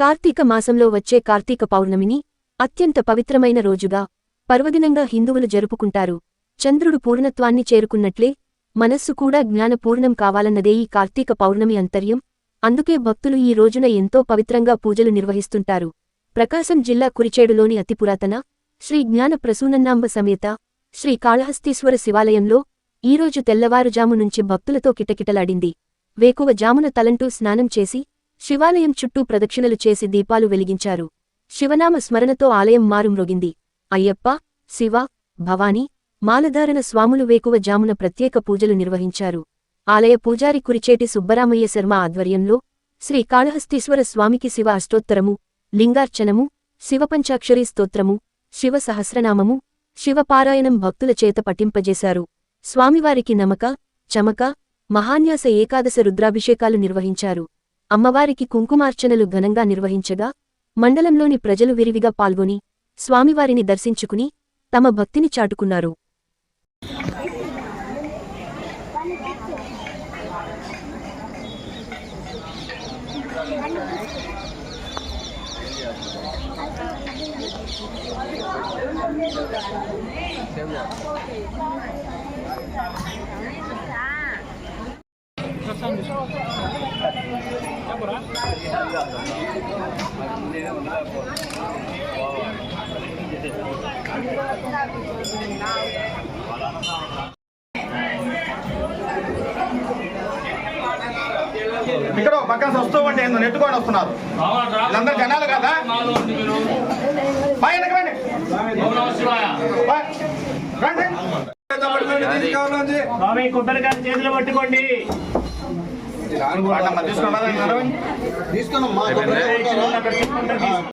కార్తీక మాసంలో వచ్చే కార్తీక పౌర్ణమిని అత్యంత పవిత్రమైన రోజుగా పర్వదినంగా హిందువులు జరుపుకుంటారు. చంద్రుడు పూర్ణత్వాన్ని చేరుకున్నట్లే మనస్సు కూడా జ్ఞానపూర్ణం కావాలన్నదే ఈ కార్తీక పౌర్ణమి అంతర్యం. అందుకే భక్తులు ఈ రోజున ఎంతో పవిత్రంగా పూజలు నిర్వహిస్తుంటారు. ప్రకాశం జిల్లా కురిచేడులోని అతి పురాతన శ్రీ జ్ఞాన ప్రసూనన్నాంబ సమేత శ్రీ కాళహస్తీశ్వర శివాలయంలో ఈరోజు తెల్లవారుజాము నుంచి భక్తులతో కిటకిటలాడింది. వేకువ జామున తలంటూ స్నానం చేసి శివాలయం చుట్టూ ప్రదక్షిణలు చేసి దీపాలు వెలిగించారు. శివనామ స్మరణతో ఆలయం మారుమ్రోగింది. అయ్యప్ప శివ భవానీ మాలధారణ స్వాములు వేకువ జామున ప్రత్యేక పూజలు నిర్వహించారు. ఆలయ పూజారి కురిచేటి సుబ్బరామయ్య శర్మ ఆధ్వర్యంలో శ్రీ కాళహస్తీశ్వర స్వామికి శివ అష్టోత్తరము లింగార్చనము శివపంచాక్షరీ స్తోత్రము శివ సహస్రనామము శివపారాయణం భక్తుల చేత పఠింపజేశారు. స్వామివారికి నమక చమక మహాన్యాస ఏకాదశ రుద్రాభిషేకాలు నిర్వహించారు. అమ్మవారికి కుంకుమార్చనలు ఘనంగా నిర్వహించగా మండలంలోని ప్రజలు విరివిగా పాల్గొని స్వామివారిని దర్శించుకుని తమ భక్తిని చాటుకున్నారు. ఇక్కడ పక్కన వస్తూ ఉంటే ఏందో నెట్టుకొని వస్తున్నారు. వీళ్ళందరూ జనాలు కదా? పైన రండి. కొబ్బరికాయ పట్టుకోండి. అన్నమ్మ,